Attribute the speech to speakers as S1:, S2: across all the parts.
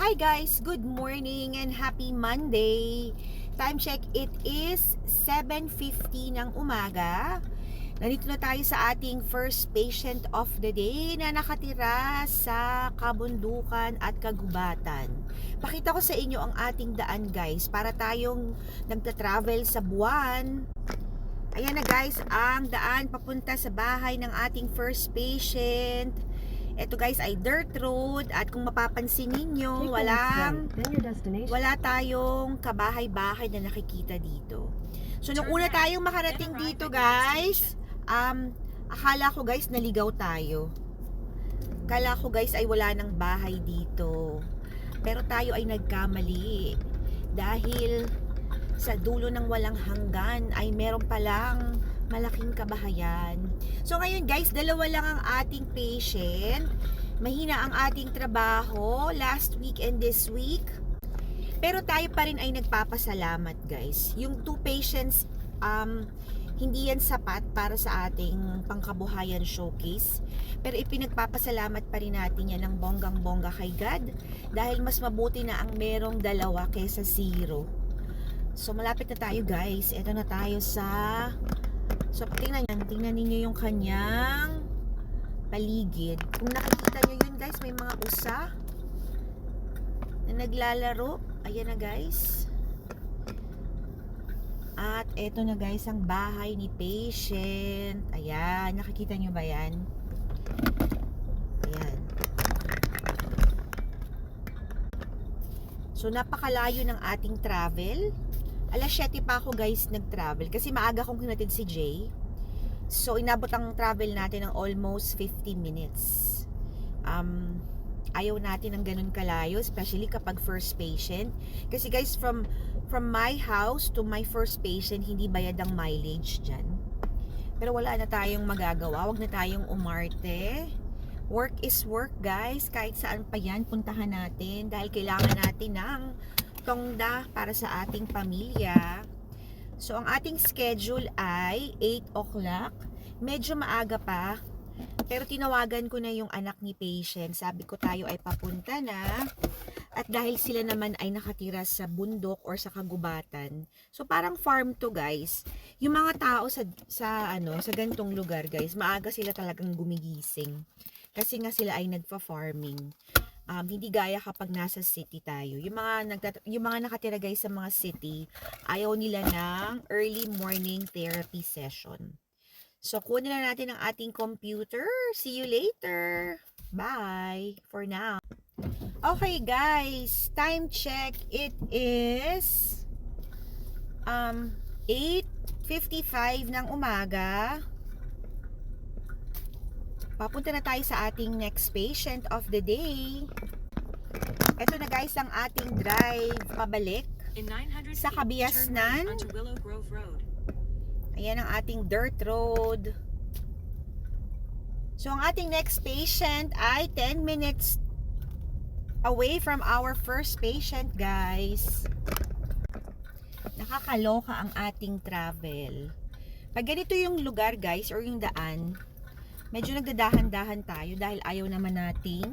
S1: Hi guys, good morning and happy Monday. Time check, it is 7.50 ng umaga. Nandito na tayo sa ating first patient of the day na nakatira sa kabundukan at kagubatan. Pakita ko sa inyo ang ating daan guys para tayong nagta-travel sa buwan. Ayan na guys, ang daan papunta sa bahay ng ating first patient. Ito guys ay dirt road at kung mapapansin ninyo, walang wala tayong kabahay-bahay na nakikita dito. So nung una tayong makarating dito guys, um, akala ko guys naligaw tayo. Akala ko guys ay wala nang bahay dito. Pero tayo ay nagkamali. Dahil sa dulo ng walang hanggan ay meron palang malaking kabahayan. So ngayon guys, dalawa lang ang ating patient. Mahina ang ating trabaho last week and this week. Pero tayo pa rin ay nagpapasalamat guys. Yung two patients, um, hindi yan sapat para sa ating pangkabuhayan showcase. Pero ipinagpapasalamat pa rin natin yan ng bonggang-bongga kay God. Dahil mas mabuti na ang merong dalawa kaysa zero. So malapit na tayo guys. Ito na tayo sa... So tingnan yan. Tingnan ninyo yung kanyang paligid. Kung nakikita nyo yun guys, may mga usa na naglalaro. Ayan na guys. At eto na guys ang bahay ni patient. Ayan, nakikita nyo ba yan? Ayan. So napakalayo ng ating travel. Alas 7 pa ako guys nag-travel kasi maaga kong hinatid si Jay. So inabot ang travel natin ng almost 50 minutes. Um, ayaw natin ng ganun kalayo, especially kapag first patient. Kasi guys, from from my house to my first patient, hindi bayad ang mileage dyan. Pero wala na tayong magagawa. Huwag na tayong umarte. Work is work, guys. Kahit saan pa yan, puntahan natin. Dahil kailangan natin ng tongda para sa ating pamilya. So, ang ating schedule ay 8 o'clock. Medyo maaga pa. Pero tinawagan ko na yung anak ni patient. Sabi ko tayo ay papunta na. At dahil sila naman ay nakatira sa bundok or sa kagubatan. So parang farm to guys. Yung mga tao sa sa ano, sa gantong lugar guys, maaga sila talagang gumigising. Kasi nga sila ay nagfa-farming. Um, hindi gaya kapag nasa city tayo. Yung mga nagtat- yung mga nakatira guys sa mga city, ayaw nila ng early morning therapy session. So, kunin na natin ang ating computer. See you later. Bye for now. Okay, guys. Time check. It is um 8.55 ng umaga. Papunta na tayo sa ating next patient of the day. Ito na guys ang ating drive pabalik.
S2: In 900
S1: Sa Kabiasnan. Ayan ang ating dirt road. So, ang ating next patient ay 10 minutes away from our first patient, guys. Nakakaloka ang ating travel. Pag ganito yung lugar, guys, or yung daan, medyo nagdadahan-dahan tayo dahil ayaw naman nating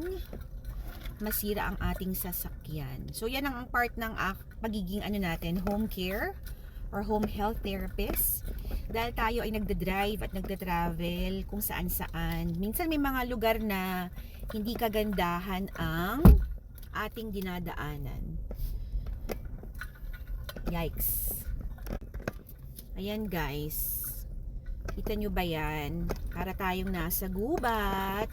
S1: masira ang ating sasakyan. So, yan ang part ng ah, pagiging ano natin, home care or home health therapist dahil tayo ay nagda-drive at nagda-travel kung saan-saan. Minsan may mga lugar na hindi kagandahan ang ating dinadaanan. Yikes. Ayan guys. Kita nyo ba yan? Para tayong nasa gubat.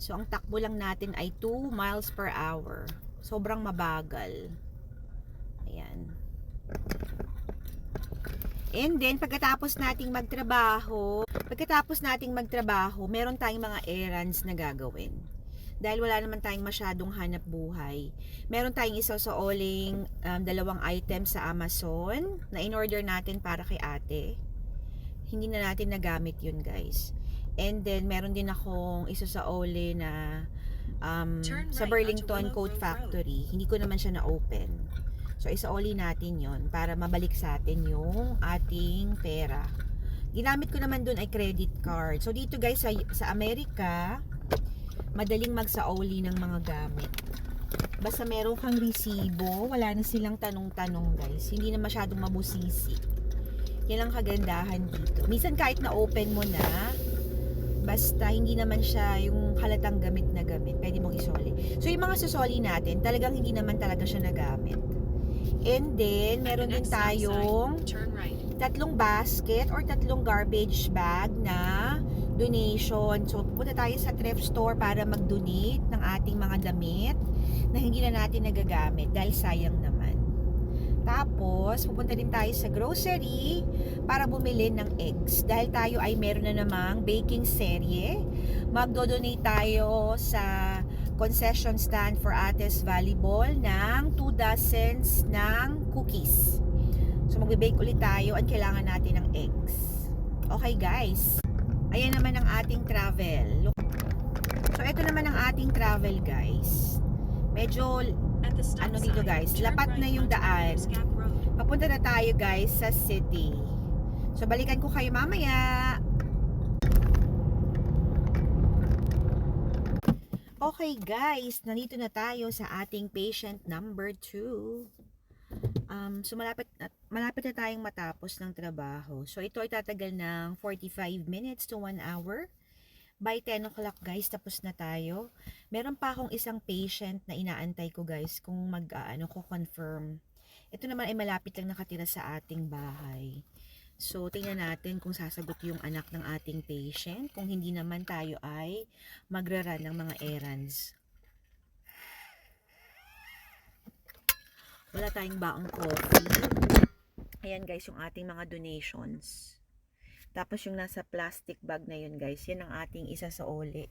S1: So, ang takbo lang natin ay 2 miles per hour. Sobrang mabagal. Ayan. And then, pagkatapos nating magtrabaho, pagkatapos nating magtrabaho, meron tayong mga errands na gagawin. Dahil wala naman tayong masyadong hanap buhay. Meron tayong isa sa oling um, dalawang items sa Amazon na in-order natin para kay ate. Hindi na natin nagamit yun, guys. And then, meron din akong isa sa ole na um,
S2: Turn
S1: sa
S2: right
S1: Burlington
S2: Willow
S1: Coat. Factory. Hindi ko naman siya na-open. So, isaoli natin yon para mabalik sa atin yung ating pera. Ginamit ko naman dun ay credit card. So, dito guys, sa, sa Amerika, madaling magsaoli ng mga gamit. Basta meron kang resibo, wala na silang tanong-tanong guys. Hindi na masyadong mabusisi. Yan ang kagandahan dito. Minsan kahit na open mo na, basta hindi naman siya yung halatang gamit na gamit, pwede mong isoli. So yung mga susoli natin, talagang hindi naman talaga siya nagamit. And then, meron din tayong tatlong basket or tatlong garbage bag na donation. So, pupunta tayo sa thrift store para mag-donate ng ating mga damit na hindi na natin nagagamit dahil sayang naman. Tapos, pupunta din tayo sa grocery para bumili ng eggs. Dahil tayo ay meron na namang baking serye, magdo-donate tayo sa concession stand for Ates Volleyball ng 2 dozens ng cookies. So magbe-bake ulit tayo at kailangan natin ng eggs. Okay guys. Ayan naman ang ating travel. So ito naman ang ating travel guys. Medyo Ano dito, guys? Lapat na yung daan. Papunta na tayo guys sa city. So balikan ko kayo mamaya. Okay guys, nandito na tayo sa ating patient number 2. Um, so malapit na, malapit na tayong matapos ng trabaho. So ito ay tatagal ng 45 minutes to 1 hour. By 10 o'clock guys, tapos na tayo. Meron pa akong isang patient na inaantay ko guys kung mag ano ko confirm. Ito naman ay malapit lang nakatira sa ating bahay. So, tingnan natin kung sasagot yung anak ng ating patient. Kung hindi naman tayo ay magraran ng mga errands. Wala tayong baong coffee. Ayan guys, yung ating mga donations. Tapos yung nasa plastic bag na yun guys, yan ang ating isa sa uli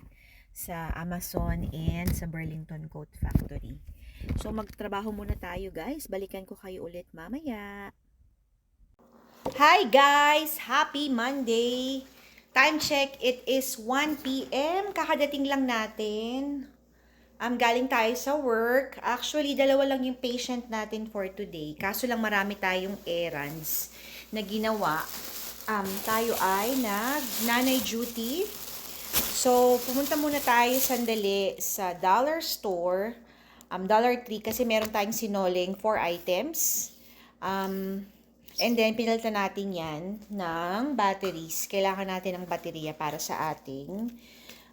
S1: sa Amazon and sa Burlington Coat Factory. So magtrabaho muna tayo guys. Balikan ko kayo ulit mamaya. Hi guys! Happy Monday! Time check, it is 1 p.m. Kakadating lang natin. Um, galing tayo sa work. Actually, dalawa lang yung patient natin for today. Kaso lang marami tayong errands na ginawa. Um, tayo ay nag nanay duty. So, pumunta muna tayo sandali sa dollar store. Um, dollar tree kasi meron tayong sinoling 4 items. Um, and then, pinalitan natin yan ng batteries. Kailangan natin ng baterya para sa ating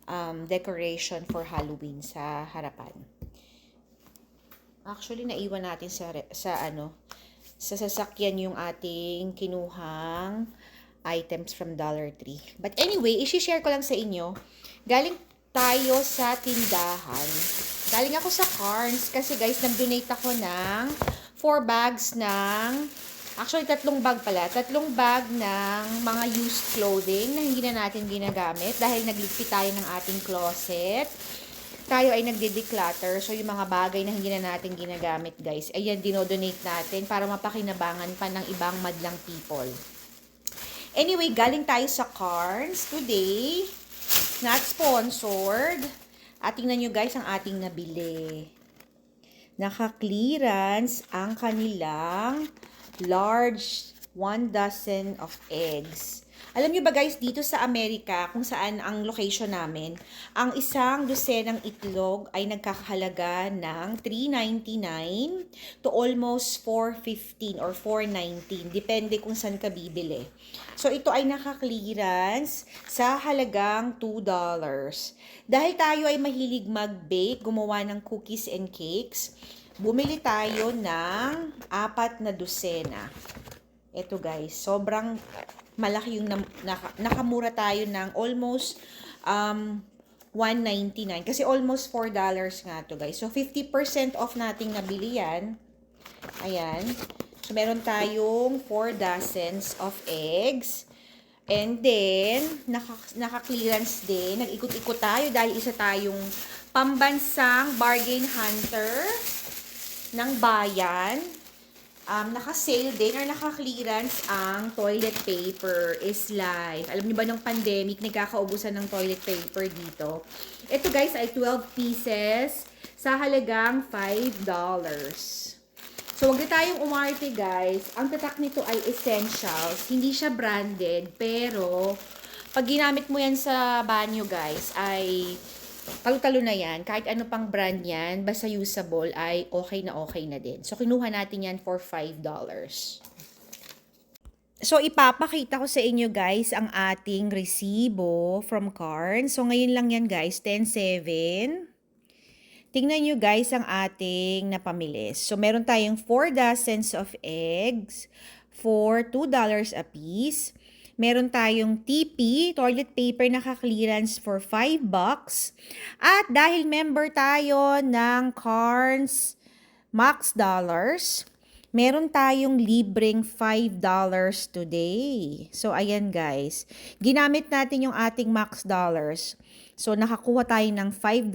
S1: um, decoration for Halloween sa harapan. Actually, naiwan natin sa, sa ano, sa sasakyan yung ating kinuhang items from Dollar Tree. But anyway, isi-share ko lang sa inyo. Galing tayo sa tindahan. Galing ako sa Carnes kasi guys, nag-donate ako ng 4 bags ng Actually, tatlong bag pala. Tatlong bag ng mga used clothing na hindi na natin ginagamit dahil nagligpit tayo ng ating closet. Tayo ay nagde-declutter. So, yung mga bagay na hindi na natin ginagamit, guys, ayan, dinodonate natin para mapakinabangan pa ng ibang madlang people. Anyway, galing tayo sa Carnes today. Not sponsored. At tingnan nyo guys ang ating nabili. Naka-clearance ang kanilang large one dozen of eggs. Alam nyo ba guys, dito sa Amerika, kung saan ang location namin, ang isang dosenang itlog ay nagkakahalaga ng $3.99 to almost $4.15 or $4.19. Depende kung saan ka bibili. So, ito ay naka-clearance sa halagang $2. Dahil tayo ay mahilig mag-bake, gumawa ng cookies and cakes, bumili tayo ng apat na dosena. Ito guys, sobrang malaki yung nam- naka- nakamura tayo ng almost um, 199 kasi almost 4 dollars nga to guys. So 50% off nating nabili yan. Ayan. So meron tayong 4 dozens of eggs. And then, naka, naka-clearance din. Nag-ikot-ikot tayo dahil isa tayong pambansang bargain hunter ng bayan. Um, naka-sale din or naka-clearance ang toilet paper is life. Alam niyo ba nung pandemic, nagkakaubusan ng toilet paper dito. Ito guys ay 12 pieces sa halagang $5. So, wag na tayong umarte guys. Ang tatak nito ay essentials. Hindi siya branded, pero pag ginamit mo yan sa banyo guys, ay talo-talo na yan. Kahit ano pang brand yan, basta usable ay okay na okay na din. So, kinuha natin yan for $5. So, ipapakita ko sa inyo guys ang ating resibo from Carn. So, ngayon lang yan guys, 10.7. Tingnan nyo guys ang ating napamili. So, meron tayong 4 dozens of eggs for $2 a piece. Meron tayong TP, toilet paper na ka-clearance for 5 bucks. At dahil member tayo ng Carns Max Dollars, meron tayong libreng $5 today. So, ayan guys. Ginamit natin yung ating max dollars. So, nakakuha tayo ng $5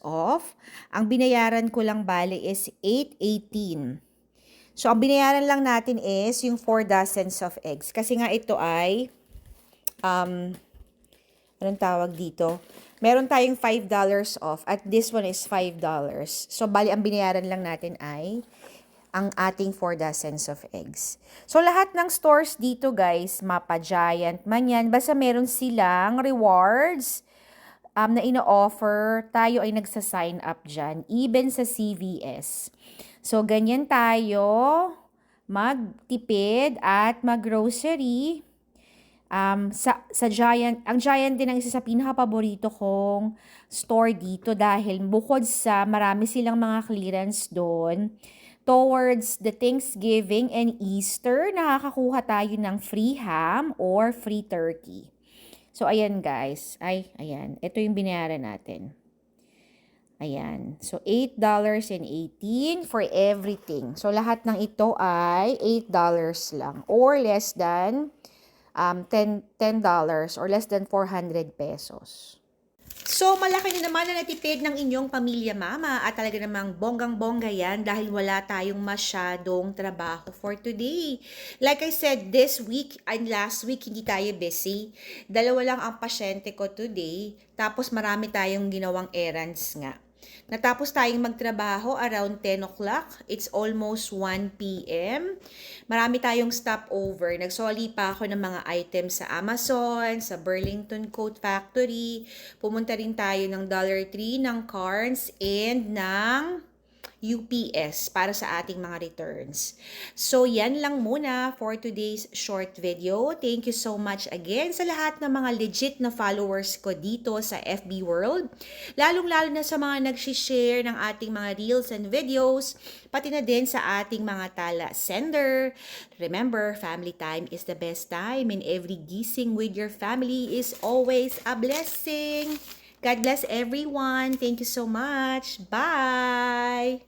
S1: off. Ang binayaran ko lang bali is 8.18. So, ang binayaran lang natin is yung 4 dozens of eggs. Kasi nga ito ay, um, anong tawag dito? Meron tayong $5 off at this one is $5. So, bali ang binayaran lang natin ay ang ating 4 dozens of eggs. So, lahat ng stores dito, guys, Mapa Giant man yan, basta meron silang rewards um, na ino-offer, tayo ay nagsa-sign up dyan, even sa CVS. So, ganyan tayo magtipid at mag-grocery. Um, sa, sa Giant, ang Giant din ang isa sa pinaka-paborito kong store dito dahil bukod sa marami silang mga clearance doon, towards the Thanksgiving and Easter, nakakakuha tayo ng free ham or free turkey. So, ayan guys. Ay, ayan. Ito yung binayaran natin. Ayan. So, $8.18 for everything. So, lahat ng ito ay $8 lang or less than um, $10, $10 or less than 400 pesos. So, malaki na naman na natipid ng inyong pamilya mama at talaga namang bonggang-bongga yan dahil wala tayong masyadong trabaho for today. Like I said, this week and last week hindi tayo busy. Dalawa lang ang pasyente ko today, tapos marami tayong ginawang errands nga. Natapos tayong magtrabaho around 10 o'clock. It's almost 1 p.m. Marami tayong stopover. Nagsoli pa ako ng mga items sa Amazon, sa Burlington Coat Factory. Pumunta rin tayo ng Dollar Tree, ng Carnes, and ng UPS para sa ating mga returns. So, yan lang muna for today's short video. Thank you so much again sa lahat ng mga legit na followers ko dito sa FB World. Lalong-lalo na sa mga nag-share ng ating mga reels and videos, pati na din sa ating mga tala sender. Remember, family time is the best time and every gising with your family is always a blessing. God bless everyone. Thank you so much. Bye.